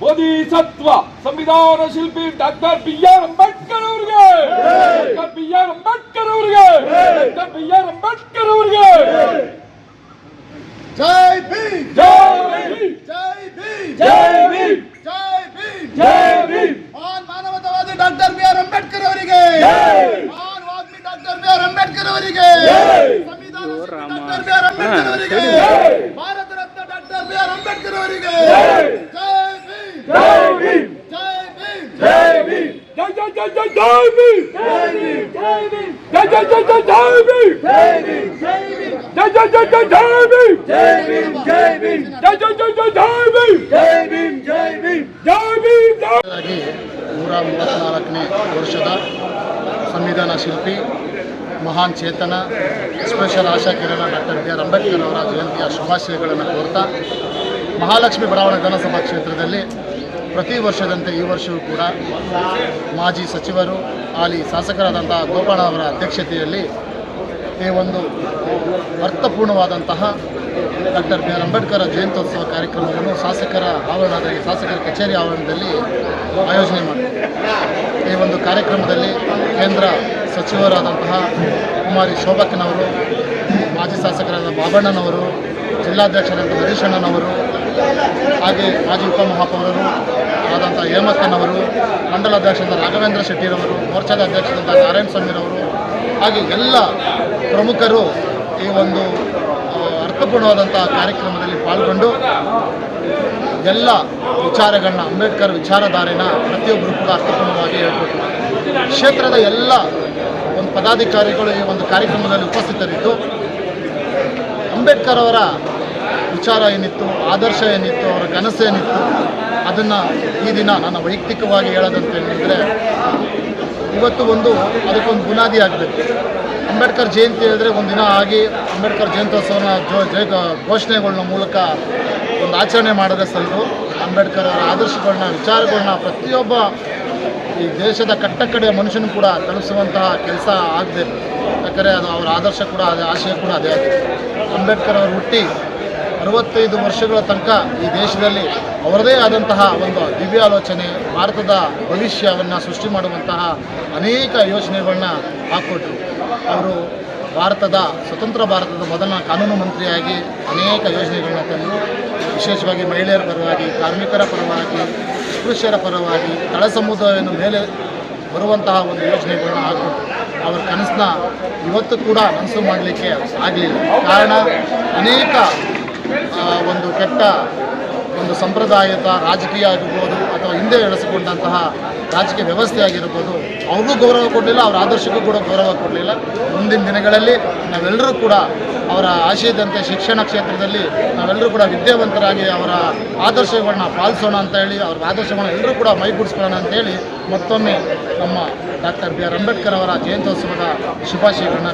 ಬೋಧಿಸತ್ವ ಸಂವಿಧಾನ ಶಿಲ್ಪಿ doctor B R Ambedkar ಅವರಿಗೆ ಡಾಕ್ಟರ್ ಬಿ ಆರ್ ಅಂಬೇಡ್ಕರ್ ಅವರಿಗೆ ಡಾಕ್ಟರ್ ಬಿ ಆರ್ ಅಂಬೇಡ್ಕರ್ ಅವರಿಗೆ ಜೈ ಭೀಮ್ ಜೈ ಭೀಮ್, ಜೈ ಭೀಮ್ ಜೈ ಭೀಮ್, ಜೈ ಭೀಮ್ ಜೈ ಭೀಮ್. ಮಹಾನ್ ಮಾನವತಾವಾದಿ ಡಾಕ್ಟರ್ ಬಿ ಆರ್ ಅಂಬೇಡ್ಕರ್ ಅವರಿಗೆ ಮಹಾನ್ ವಾಗ್ಮಿ ಡಾಕ್ಟರ್ ಬಿ ಆರ್ ಅಂಬೇಡ್ಕರ್ ಅವರಿಗೆ ಸಂವಿಧಾನ ಶಿಲ್ಪಿ ಡಾಕ್ಟರ್ ಬಿ ಆರ್ ಅಂಬೇಡ್ಕರ್ ಅವರಿಗೆ Bharat Ratna doctor B R Ambedkar ಅವರಿಗೆ ಜೈ ಭೀಮ್ ಜೈ ಭೀಮ್, ಜೈ ಭೀಮ್ ಜೈ ಭೀಮ್. ಜೈ ಜೈ ಜೈ ಜೈ ಜೈ ಭೀಮ್. ಜೈ ಜೈ ಜೈ ಜೈ ಭೀಮ್. ಜೈ ಜೈ ಜೈ ಜೈ ಜೈ ಭೀಮ್. ಜೈ ಜೈ ಜೈ ಜೈ ಜೈ ಭೀಮ್. ಜೈ ಜೈ ಜೈ ಜೈ ಜೈ ಭೀಮ್. ಜೈ ಭೀಮ್, ಜೈ ಆಗಿ ನೂರ ಮೂವತ್ತ್ನಾಲ್ಕನೇ ವರ್ಷದ ಸಂವಿಧಾನ ಶಿಲ್ಪಿ ಮಹಾನ್ ಚೇತನ ಸ್ಪೆಷಲ್ ಆಶಾ ಕಿರಣ ಡಾಕ್ಟರ್ ಬಿ ಆರ್ ಅಂಬೇಡ್ಕರ್ ಅವರ ಜಯಂತಿಯ ಶುಭಾಶಯಗಳನ್ನು ಕೋರ್ತಾ ಮಹಾಲಕ್ಷ್ಮಿ ಬಡಾವಣೆ ಧನಸಭಾ ಕ್ಷೇತ್ರದಲ್ಲಿ ಪ್ರತಿ ವರ್ಷದಂತೆ ಈ ವರ್ಷವೂ ಕೂಡ ಮಾಜಿ ಸಚಿವರು, ಹಾಲಿ ಶಾಸಕರಾದಂತಹ ಗೋಪಾಲ ಅವರ ಅಧ್ಯಕ್ಷತೆಯಲ್ಲಿ ಈ ಒಂದು ಅರ್ಥಪೂರ್ಣವಾದಂತಹ ಡಾಕ್ಟರ್ ಬಿ ಆರ್ ಅಂಬೇಡ್ಕರ್ ಜಯಂತ್ಯೋತ್ಸವ ಕಾರ್ಯಕ್ರಮವನ್ನು ಶಾಸಕರ ಆವರಣದಲ್ಲಿ, ಶಾಸಕರ ಕಚೇರಿ ಆವರಣದಲ್ಲಿ ಆಯೋಜನೆ ಮಾಡಿದೆ ಈ ಒಂದು ಕಾರ್ಯಕ್ರಮದಲ್ಲಿ ಕೇಂದ್ರ ಸಚಿವರಾದಂತಹ ಕುಮಾರಿ ಶೋಭಕ್ಕನವರು ಮಾಜಿ ಶಾಸಕರಾದ ಬಾಬಣ್ಣನವರು, ಜಿಲ್ಲಾಧ್ಯಕ್ಷರಾದ ಹರೀಶಣ್ಣನವರು, ಹಾಗೆ ಮಾಜಿ ಉಪಮಹಾಪೌರರು ಹೇಮಕ್ಕನವರು ಮಂಡಲಾಧ್ಯಕ್ಷರಾದ ರಾಘವೇಂದ್ರ ಶೆಟ್ಟಿರವರು, ಮೋರ್ಚಾದ ಅಧ್ಯಕ್ಷರಾದ ನಾರಾಯಣ ಸ್ವಾಮಿರವರು ಹಾಗೆ ಎಲ್ಲ ಪ್ರಮುಖರು ಈ ಒಂದು ಅರ್ಥಪೂರ್ಣವಾದಂಥ ಕಾರ್ಯಕ್ರಮದಲ್ಲಿ ಪಾಲ್ಗೊಂಡು ಎಲ್ಲ ವಿಚಾರಗಳನ್ನ, ಅಂಬೇಡ್ಕರ್ ವಿಚಾರಧಾರೆನ ಪ್ರತಿಯೊಬ್ಬರು ಕೂಡ ಅರ್ಥಪೂರ್ಣವಾಗಿ ಹೇಳ್ಕೊಟ್ರು. ಕ್ಷೇತ್ರದ ಎಲ್ಲ ಒಂದು ಪದಾಧಿಕಾರಿಗಳು ಈ ಒಂದು ಕಾರ್ಯಕ್ರಮದಲ್ಲಿ ಉಪಸ್ಥಿತರಿದ್ದು, ಅಂಬೇಡ್ಕರ್ ಅವರ ವಿಚಾರ ಏನಿತ್ತು, ಆದರ್ಶ ಏನಿತ್ತು, ಅವರ ಕನಸು ಏನಿತ್ತು ಅದನ್ನು ಈ ದಿನ ನನ್ನ ವೈಯಕ್ತಿಕವಾಗಿ ಹೇಳೋದಂತ ಹೇಳಿದರೆ, ಇವತ್ತು ಒಂದು ಅದಕ್ಕೊಂದು ಬುನಾದಿ ಆಗಬೇಕು. ಅಂಬೇಡ್ಕರ್ ಜಯಂತಿ ಹೇಳಿದ್ರೆ ಒಂದು ದಿನ ಆಗಿ ಅಂಬೇಡ್ಕರ್ ಜಯಂತ್ಯೋತ್ಸವನ ಜೋ ಜಯ ಘೋಷಣೆಗಳನ್ನ ಮೂಲಕ ಒಂದು ಆಚರಣೆ ಮಾಡಿದ್ರೆ ಸಲ್ಲು. ಅಂಬೇಡ್ಕರ್ ಅವರ ಆದರ್ಶಗಳನ್ನ ವಿಚಾರಗಳನ್ನ ಪ್ರತಿಯೊಬ್ಬ ಈ ದೇಶದ ಕಟ್ಟಕಡೆಯ ಮನುಷ್ಯನೂ ಕೂಡ ತಲುಪಿಸುವಂತಹ ಕೆಲಸ ಆಗಬೇಕು. ಯಾಕಂದರೆ ಅದು ಅವರ ಆದರ್ಶ ಕೂಡ, ಅದೇ ಆಶಯ ಕೂಡ ಅದೇ ಆಗಿದೆ. ಅಂಬೇಡ್ಕರ್ ಅವರು ಹುಟ್ಟಿ ಅರವತ್ತೈದು ವರ್ಷಗಳ ತನಕ ಈ ದೇಶದಲ್ಲಿ ಅವರದೇ ಆದಂತಹ ಒಂದು ದಿವ್ಯ ಆಲೋಚನೆ, ಭಾರತದ ಭವಿಷ್ಯವನ್ನು ಸೃಷ್ಟಿ ಮಾಡುವಂತಹ ಅನೇಕ ಯೋಜನೆಗಳನ್ನ ಹಾಕ್ಕೊಟ್ರು. ಅವರು ಭಾರತದ, ಸ್ವತಂತ್ರ ಭಾರತದ ಮೊದಲ ಕಾನೂನು ಮಂತ್ರಿಯಾಗಿ ಅನೇಕ ಯೋಜನೆಗಳನ್ನ ತಂದರು ವಿಶೇಷವಾಗಿ ಮಹಿಳೆಯರ ಪರವಾಗಿ, ಕಾರ್ಮಿಕರ ಪರವಾಗಿ, ಪುರುಷರ ಪರವಾಗಿ, ತಳ ಸಮುದಾಯವನ್ನು ಮೇಲೆ ಬರುವಂತಹ ಒಂದು ಯೋಜನೆಗಳನ್ನ ಹಾಕ್ಕೊಟ್ರು. ಅವರ ಕನಸನ್ನ ಇವತ್ತು ಕೂಡ ನನಸು ಮಾಡಲಿಕ್ಕೆ ಆಗಲಿಲ್ಲ. ಕಾರಣ ಅನೇಕ ಒಂದು ಕೆಟ್ಟ ಒಂದು ಸಂಪ್ರದಾಯದ ರಾಜಕೀಯ ಆಗಿರ್ಬೋದು ಅಥವಾ ಹಿಂದೆ ನಡೆಸಿಕೊಂಡಂತಹ ರಾಜಕೀಯ ವ್ಯವಸ್ಥೆ ಆಗಿರ್ಬೋದು ಅವ್ರಿಗೂ ಗೌರವ ಕೊಡಲಿಲ್ಲ, ಅವರ ಆದರ್ಶಕ್ಕೂ ಕೂಡ ಗೌರವ ಕೊಡಲಿಲ್ಲ. ಮುಂದಿನ ದಿನಗಳಲ್ಲಿ ನಾವೆಲ್ಲರೂ ಕೂಡ ಅವರ ಆಶಯದಂತೆ ಶಿಕ್ಷಣ ಕ್ಷೇತ್ರದಲ್ಲಿ ನಾವೆಲ್ಲರೂ ಕೂಡ ವಿದ್ಯಾವಂತರಾಗಿ ಅವರ ಆದರ್ಶಗಳನ್ನ ಪಾಲಿಸೋಣ ಅಂತ ಹೇಳಿ, ಅವರ ಆದರ್ಶಗಳನ್ನ ಎಲ್ಲರೂ ಕೂಡ ಮೈಗೂಡಿಸ್ಕೊಳ್ಳೋಣ ಅಂತೇಳಿ ಮತ್ತೊಮ್ಮೆ ನಮ್ಮ ಡಾಕ್ಟರ್ ಬಿ ಆರ್ ಅಂಬೇಡ್ಕರ್ ಅವರ ಜಯಂತ್ಯೋತ್ಸವದ ಶುಭಾಶಯಗಳನ್ನ